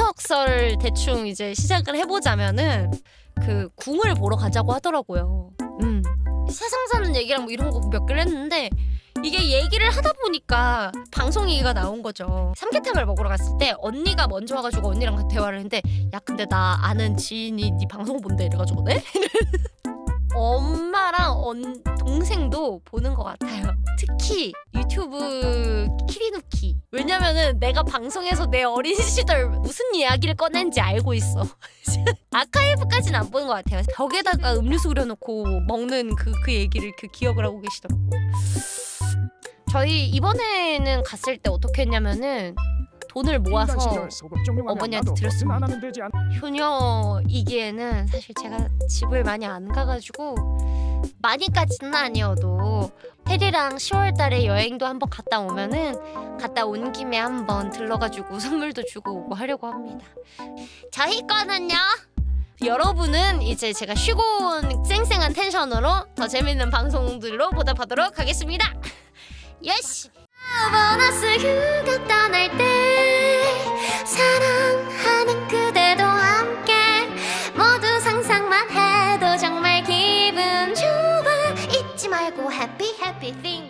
추석설 대충 이제 시작을 해보자면은 그 궁을 보러 가자고 하더라고요. 음. 세상 사는 얘기랑 뭐 이런 거 몇 개를 했는데 이게 얘기를 하다 보니까 방송 얘기가 나온 거죠. 삼계탕을 먹으러 갔을 때 언니가 먼저 와가지고 언니랑 대화를 했는데 야 근데 나 아는 지인이 네 방송 본대 이래가지고 네? 엄마랑 언, 동생도 보는 것 같아요. 특히 유튜브 키리누 키. 왜냐면은 내가 방송에서 내 어린 시절 무슨 이야기를 꺼낸지 알고 있어. 아카이브까지는 안 보는 것 같아요. 벽에다가 음료수 그려놓고 먹는 그, 그 얘기를 그 기억을 하고 계시더라고. 저희 이번에는 갔을 때 어떻게 했냐면은 돈을 모아서 어머니한테 드렸습니다. 효녀이기에는 사실 제가 집을 많이 안 가가지고 많이까지는 아니어도 테리랑 10월달에 여행도 한번 갔다 오면은 갔다 온 김에 한번 들러가지고 선물도 주고 오고 하려고 합니다. 저희 거는요. 여러분은 이제 제가 쉬고 온 쌩쌩한 텐션으로 더 재밌는 방송들로 보답하도록 하겠습니다. 예시. 말고 happy happy thing